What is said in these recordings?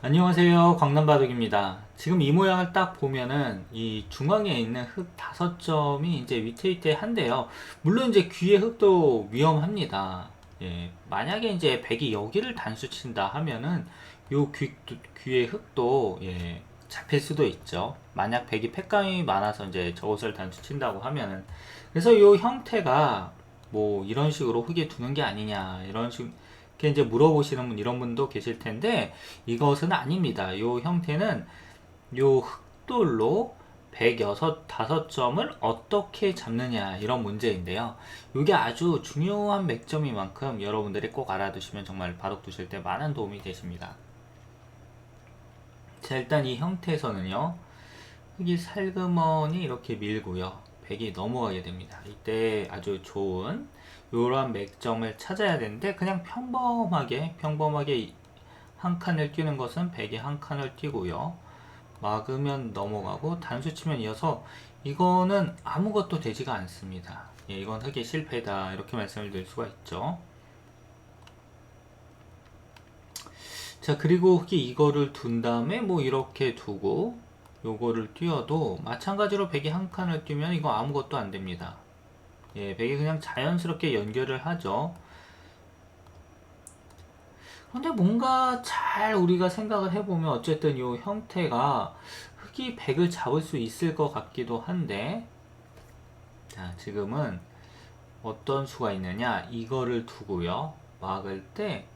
안녕하세요. 광남바둑입니다. 지금 이 모양을 딱 보면은 이 중앙에 있는 흙 다섯 점이 이제 위태위태한데요. 물론 이제 귀의 흙도 위험합니다. 예, 만약에 이제 백이 여기를 단수 친다 하면은 요 귀, 귀의 흙도 예, 잡힐 수도 있죠. 만약 백이 팩감이 많아서 이제 저것을 단수 친다고 하면은 그래서 요 형태가 뭐 이런 식으로 흙에 두는 게 아니냐 이런 식 이렇게 이제 물어보시는 분 이런 분도 계실 텐데 이것은 아닙니다. 요 형태는 요 흑돌로 106, 5점을 어떻게 잡느냐 이런 문제인데요. 이게 아주 중요한 맥점인 만큼 여러분들이 꼭 알아두시면 정말 바둑 두실 때 많은 도움이 되십니다. 자 일단 이 형태에서는요. 흙이 살그머니 이렇게 밀고요. 백이 넘어가게 됩니다. 이때 아주 좋은 이러한 맥점을 찾아야 되는데 그냥 평범하게 평범하게 한 칸을 뛰는 것은 백이 한 칸을 뛰고요. 막으면 넘어가고 단수 치면 이어서 이거는 아무것도 되지가 않습니다. 예, 이건 흙의 실패다 이렇게 말씀을 드릴 수가 있죠. 자 그리고 흙이 이거를 둔 다음에 뭐 이렇게 두고 요거를 뛰어도 마찬가지로 백이 한 칸을 뛰면 이거 아무것도 안 됩니다. 예, 백이 그냥 자연스럽게 연결을 하죠. 근데 뭔가 잘 우리가 생각을 해보면 어쨌든 이 형태가 흙이 백을 잡을 수 있을 것 같기도 한데 자 지금은 어떤 수가 있느냐 이거를 두고요 막을 때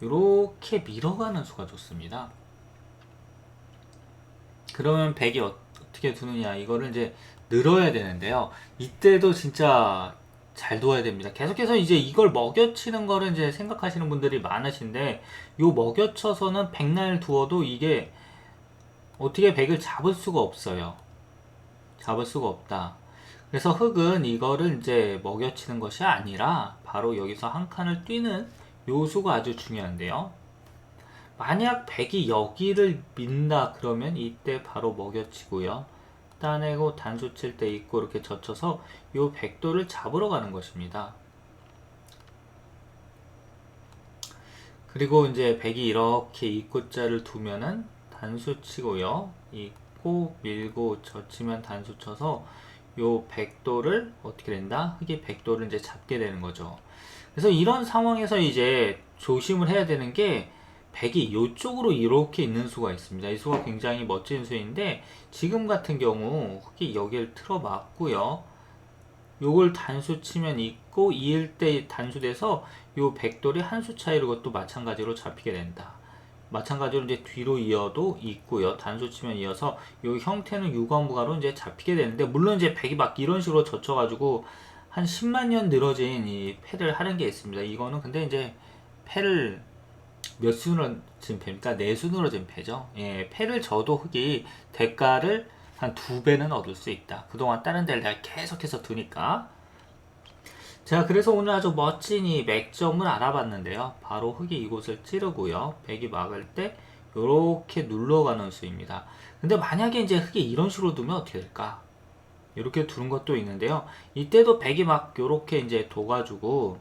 이렇게 밀어가는 수가 좋습니다 그러면 백이 어, 어떻게 두느냐 이거를 이제 늘어야 되는데요. 이때도 진짜 잘 둬야 됩니다. 계속해서 이제 이걸 먹여치는 거를 이제 생각하시는 분들이 많으신데 요 먹여쳐서는 백날 두어도 이게 어떻게 백을 잡을 수가 없어요. 잡을 수가 없다. 그래서 흙은 이거를 이제 먹여치는 것이 아니라 바로 여기서 한 칸을 뛰는 요수가 아주 중요한데요. 만약 백이 여기를 민다 그러면 이때 바로 먹여치고요. 따내고 단수 칠 때 있고 이렇게 젖혀서 요 백도를 잡으러 가는 것입니다. 그리고 이제 백이 이렇게 입구자를 두면은 단수 치고요. 입고 밀고 젖히면 단수 쳐서 요 백도를 어떻게 된다? 흙이 백도를 이제 잡게 되는 거죠. 그래서 이런 상황에서 이제 조심을 해야 되는 게 백이 이쪽으로 이렇게 있는 수가 있습니다. 이 수가 굉장히 멋진 수인데 지금 같은 경우 흙이 여기를 틀어 막고요. 요걸 단수 치면 있고 이을 때 단수돼서 요 백돌이 한 수 차이로 것도 마찬가지로 잡히게 된다. 마찬가지로 이제 뒤로 이어도 있고요. 단수 치면 이어서 요 형태는 유관부가로 이제 잡히게 되는데 물론 이제 백이 막 이런 식으로 젖혀 가지고 한 10만 년 늘어진 이 패를 하는 게 있습니다. 이거는 근데 이제 패를 몇 순으로 지금 패입니까? 네 순으로 지금 패죠. 예, 패를 져도 흙이 대가를 한 두 배는 얻을 수 있다. 그동안 다른 데를 내가 계속해서 두니까. 자, 그래서 오늘 아주 멋진 이 맥점을 알아봤는데요. 바로 흙이 이곳을 찌르고요. 백이 막을 때 이렇게 눌러가는 수입니다. 근데 만약에 이제 흙이 이런 식으로 두면 어떻게 될까? 이렇게 두는 것도 있는데요. 이때도 백이 막 이렇게 이제 둬가지고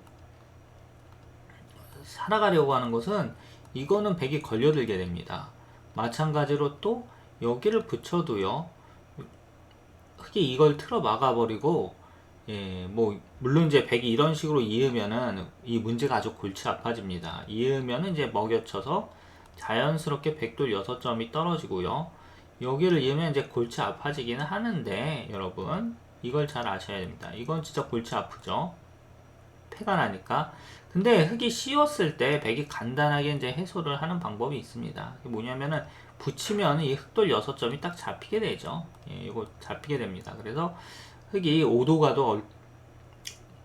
살아가려고 하는 것은 이거는 백이 걸려들게 됩니다. 마찬가지로 또 여기를 붙여도요. 흙이 이걸 틀어 막아버리고 예, 뭐 물론 이제 백이 이런 식으로 이으면은 이 문제가 아주 골치 아파집니다. 이으면은 이제 먹여쳐서 자연스럽게 백돌 6점이 떨어지고요. 여기를 이으면 이제 골치 아파지기는 하는데 여러분 이걸 잘 아셔야 됩니다. 이건 진짜 골치 아프죠. 폐가 나니까. 근데 흙이 씌웠을 때 백이 간단하게 이제 해소를 하는 방법이 있습니다. 뭐냐면은 붙이면 이 흙돌 6점이 딱 잡히게 되죠. 예, 이거 잡히게 됩니다. 그래서 흙이 5도 가도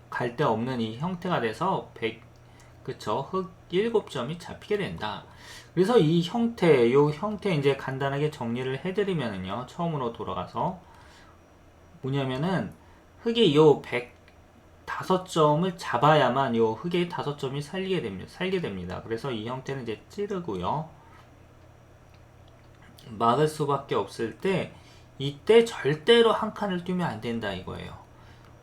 갈 데 없는 이 형태가 돼서 100, 그쵸. 흙 7점이 잡히게 된다. 그래서 이 형태, 이 형태 이제 간단하게 정리를 해드리면은요. 처음으로 돌아가서 뭐냐면은 흙이 요100 다섯 점을 잡아야만 요 흙의 다섯 점이 살리게 됩니다. 살게 됩니다. 그래서 이 형태는 이제 찌르고요. 막을 수밖에 없을 때 이때 절대로 한 칸을 뛰면 안 된다 이거예요.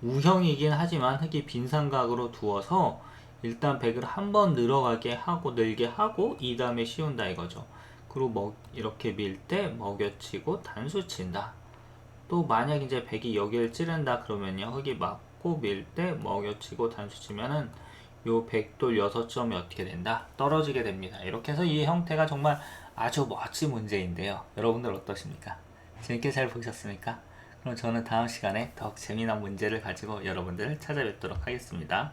우형이긴 하지만 흙이 빈 삼각으로 두어서 일단 백을 한 번 늘어가게 하고 늘게 하고 이 다음에 씌운다 이거죠. 그리고 먹, 이렇게 밀 때 먹여치고 단수 친다. 또 만약 이제 백이 여기를 찌른다 그러면요 흙이 맞고 밀 때 먹여치고 단수 치면은 요 백돌 6점이 어떻게 된다? 떨어지게 됩니다. 이렇게 해서 이 형태가 정말 아주 멋진 문제인데요. 여러분들 어떠십니까? 재밌게 잘 보셨습니까? 그럼 저는 다음 시간에 더욱 재미난 문제를 가지고 여러분들을 찾아뵙도록 하겠습니다.